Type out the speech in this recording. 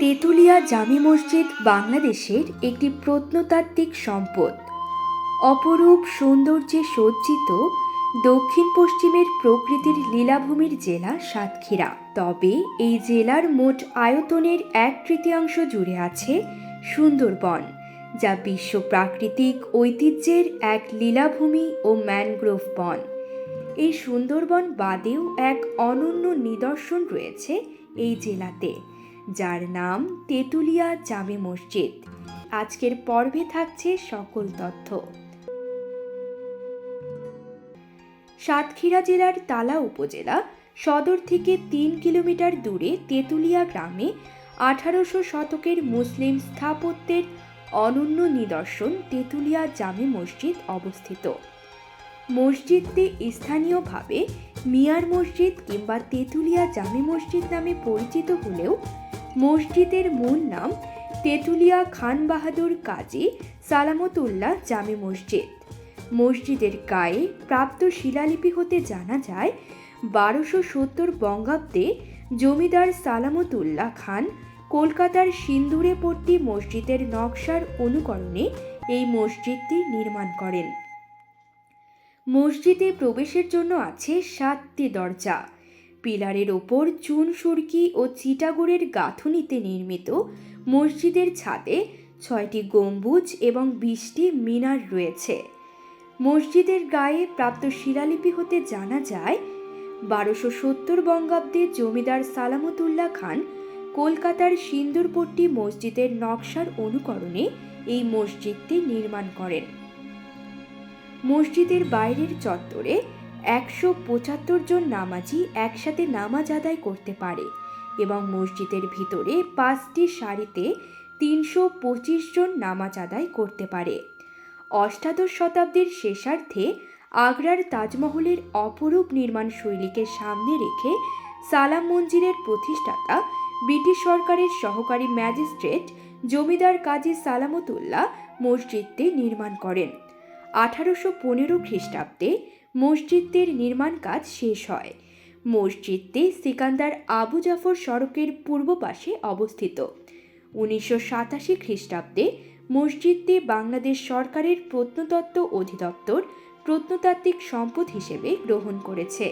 তেঁতুলিয়া জামি মসজিদ বাংলাদেশের একটি প্রত্নতাত্ত্বিক সম্পদ। অপরূপ সৌন্দর্যে সজ্জিত দক্ষিণ পশ্চিমের প্রকৃতির লীলাভূমির জেলা সাতক্ষীরা। তবে এই জেলার মোট আয়তনের এক তৃতীয়াংশ জুড়ে আছে সুন্দরবন, যা বিশ্ব প্রাকৃতিক ঐতিহ্যের এক লীলাভূমি ও ম্যানগ্রোভ বন। এই সুন্দরবন বাদেও এক অনন্য নিদর্শন রয়েছে এই জেলাতে, যার নাম তেঁতুলিয়া জামে মসজিদ। আজকের পর্বে থাকছে সকল তথ্য। সাতক্ষীরা জেলার তালা উপজেলা, সদর থেকে তিন কিলোমিটার দূরে তেঁতুলিয়া গ্রামে আঠারোশো শতকের মুসলিম স্থাপত্যের অনন্য নিদর্শন তেঁতুলিয়া জামে মসজিদ অবস্থিত। মসজিদটি স্থানীয়ভাবে মিয়ার মসজিদ কিংবা তেঁতুলিয়া জামি মসজিদ নামে পরিচিত হলেও মসজিদের মূল নাম তেঁতুলিয়া খান বাহাদুর কাজী সালামতুল্লাহ জামি মসজিদ। মসজিদের গায়ে প্রাপ্ত শিলালিপি হতে জানা যায়, বারোশো সত্তর বঙ্গাব্দে জমিদার সালামতুল্লাহ খান কলকাতার সিন্দুরেপট্টি মসজিদের নকশার অনুকরণে এই মসজিদটি নির্মাণ করেন। মসজিদে প্রবেশের জন্য আছে সাতটি দরজা। পিলারের ওপর চুন সুরকি ও চিটাগোড়ের গাঁথুনিতে নির্মিত মসজিদের ছাদে ছয়টি গম্বুজ এবং বিশটি মিনার রয়েছে। মসজিদের গায়ে প্রাপ্ত শিলালিপি হতে জানা যায়, বারোশো সত্তর বঙ্গাব্দে জমিদার সালামতুল্লাহ খান কলকাতার সিন্দুরপট্টি মসজিদের নকশার অনুকরণে এই মসজিদটি নির্মাণ করেন। মসজিদের বাইরের চত্বরে একশো পঁচাত্তর জন নামাজি একসাথে নামাজ আদায় করতে পারে এবং মসজিদের ভিতরে পাঁচটি সারিতে তিনশো পঁচিশ জন নামাজ আদায় করতে পারে। অষ্টাদশ শতাব্দীর শেষার্ধে আগ্রার তাজমহলের অপরূপ নির্মাণ শৈলীকে সামনে রেখে সালাম মঞ্জিরের প্রতিষ্ঠাতা ব্রিটিশ সরকারের সহকারী ম্যাজিস্ট্রেট জমিদার কাজী সালামতুল্লাহ মসজিদটি নির্মাণ করেন। আঠারোশো পনেরো খ্রিস্টাব্দে মসজিদটির নির্মাণ কাজ শেষ হয়। মসজিদটি সিকান্দার আবু জাফর সড়কের পূর্ব পাশে অবস্থিত। উনিশশো সাতাশি খ্রিস্টাব্দে মসজিদটি বাংলাদেশ সরকারের প্রত্নতত্ত্ব অধিদপ্তর প্রত্নতাত্ত্বিক সম্পদ হিসেবে গ্রহণ করেছে।